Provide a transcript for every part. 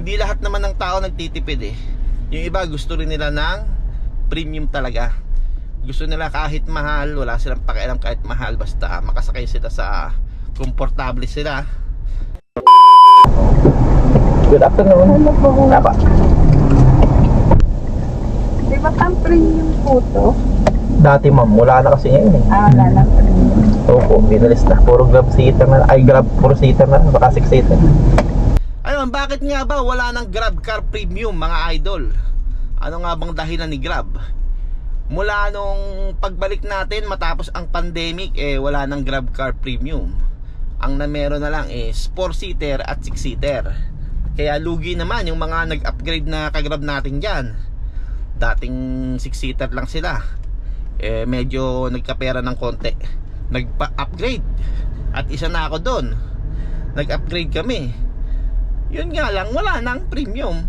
hindi lahat naman ng tao nagtitipid eh. Yung iba gusto rin nila ng premium talaga. Gusto nila kahit mahal, wala silang pakialam kahit mahal basta makasakay sila sa komportable sila. Good afternoon. Ano po? Tapa. Di ba pang premium po to? Dati ma'am, wala na kasi ngayon eh. Ah, wala lang premium. Opo, binalis na. Puro grab seater na. Ay, grab, puro seater na. Baka six seater. Bakit nga ba wala ng grab car premium mga idol? Ano nga bang dahilan ni grab? Mula nung pagbalik natin matapos ang pandemic, eh wala ng grab car premium. Ang na meron na lang is 4 seater at 6 seater. Kaya lugi naman yung mga nag-upgrade na kagrab natin dyan. Dating 6 seater lang sila. Eh medyo nagkapera ng konti. Nagpa-upgrade. At isa na ako doon. Nag-upgrade kami. Yun nga lang, wala nang premium.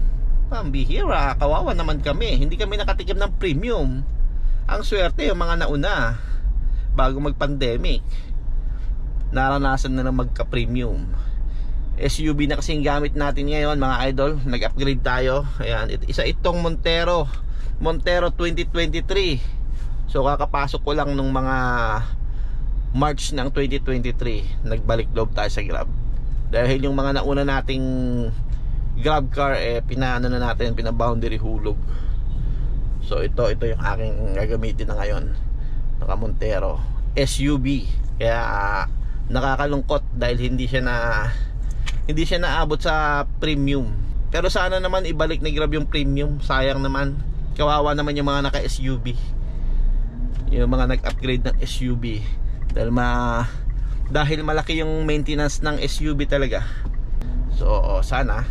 Pambihira, kawawa naman kami. Hindi kami nakatikim ng premium. Ang swerte yung mga nauna bago mag-pandemic. Naranasan na lang magka-premium. SUV na kasing gamit natin ngayon mga idol. Nag-upgrade tayo. Ayan, isa itong Montero. Montero 2023. So kakapasok ko lang nung mga March ng 2023. Nagbalik loob tayo sa Grab. Dahil yung mga nauna nating Grab car eh pinaano na natin, pina-boundary hulog. So ito ito yung aking gagamitin na ngayon. Naka Montero SUV. Kaya nakakalungkot dahil hindi siya na hindi siya naabot sa premium. Pero sana naman ibalik ni Grab yung premium. Sayang naman. Kawawa naman yung mga naka SUV. Yung mga nag-upgrade ng SUV. Dahil ma dahil malaki yung maintenance ng SUV talaga. So sana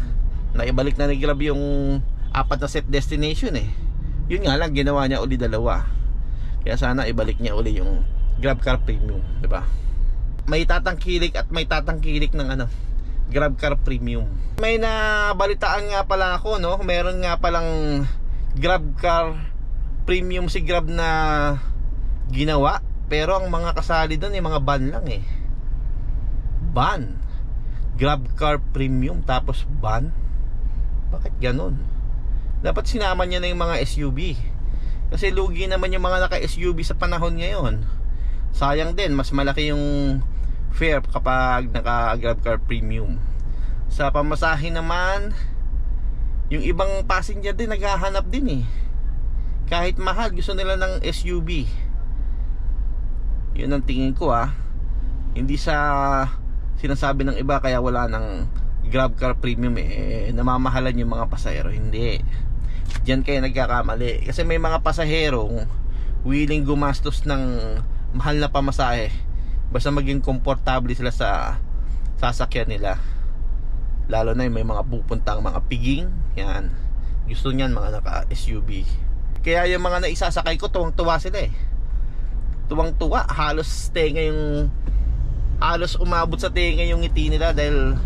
naibalik na ni Grab yung apat na set destination eh. Yun nga lang ginawa niya uli dalawa. Kaya sana ibalik niya uli yung Grab Car Premium, ba? May tatangkilik at may tatangkilik ng ano, Grab Car Premium. May nabalitaan nga pala ako, no? Meron nga palang Grab Car Premium si Grab na ginawa, pero ang mga kasali doon ay mga van lang eh. Van. Grab Car Premium tapos van. Bakit ganun? Dapat sinama niya na yung mga SUV. Kasi lugi naman yung mga naka-SUV sa panahon ngayon. Sayang din, mas malaki yung fare kapag naka-Grab Car Premium. Sa pamasahe naman, yung ibang passenger din naghahanap din eh. Kahit mahal, gusto nila ng SUV. Yun ang tingin ko ah. Hindi sa sinasabi ng iba kaya wala ng Grab Car Premium eh namamahalan yung mga pasahero. Hindi. Diyan kayo nagkakamali. Kasi may mga pasaherong willing gumastos ng mahal na pamasahe basta maging komportable sila sa sasakyan nila. Lalo na yung may mga pupuntang mga piging. Yan. Gusto niyan mga naka SUV. Kaya yung mga naisasakay ko tuwang-tuwa sila eh. Tuwang-tuwa. Halos tenga yung halos umabot sa tenga yung ngiti nila dahil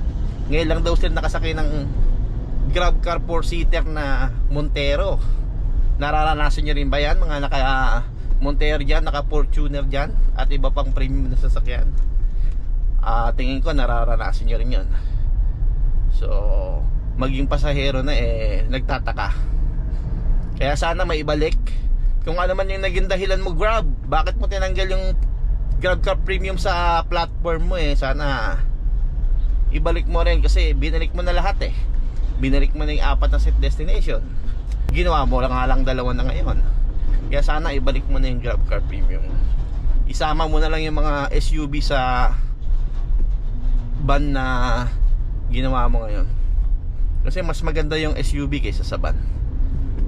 ngayon lang daw sila nakasakay ng Grab car 4-seater na Montero. Nararanasan nyo rin ba yan? Mga naka Montero dyan, naka Fortuner dyan at iba pang premium na sasakyan. Ah, tingin ko nararanasan nyo rin yun. So, maging pasahero na eh, nagtataka. Kaya sana may ibalik. Kung ano man yung naging dahilan mo Grab, bakit mo tinanggal yung Grab Car Premium sa platform mo eh? Sana ibalik mo rin kasi binalik mo na lahat eh. Binalik mo na yung apat na set destination. Ginawa mo lang nga lang dalawa na ngayon. Kaya sana ibalik mo na yung Grab Car Premium. Isama mo na lang yung mga SUV sa van na ginawa mo ngayon. Kasi mas maganda yung SUV kaysa sa van.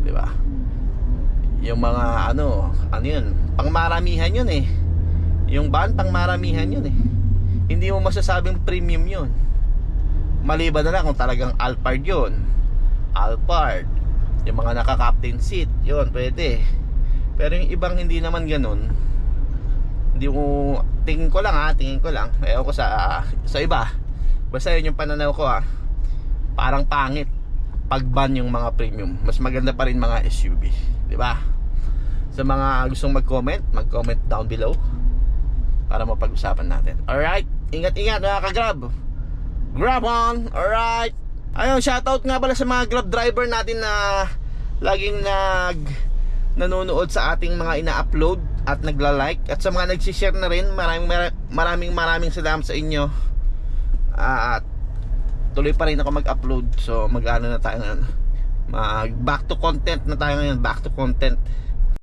'Di ba? Yung mga ano, ano yun, pangmaramihan yun eh. Yung van pangmaramihan yun eh. Hindi mo masasabing premium yun. Maliban na lang kung talagang Alphard yun. Alphard. Yung mga naka-captain seat, yun, pwede. Pero yung ibang hindi naman ganun, hindi mo, tingin ko lang ha, tingin ko lang. Ewan ko sa, sa iba. Basta yun yung pananaw ko ha. Parang pangit pag ban yung mga premium. Mas maganda pa rin mga SUV. di ba? Sa mga gustong mag-comment, mag-comment down below para mapag-usapan natin. Alright? Ingat-ingat mga ka-grab. Grab on! Alright! Ayun, shoutout nga pala sa mga Grab driver natin na laging nag nanonood sa ating mga ina-upload at nagla-like at sa mga nagsi-share na rin. Maraming maraming maraming salamat sa inyo. At tuloy pa rin ako mag-upload. So mag-ano na tayo ngayon. Mag back to content na tayo ngayon, back to content.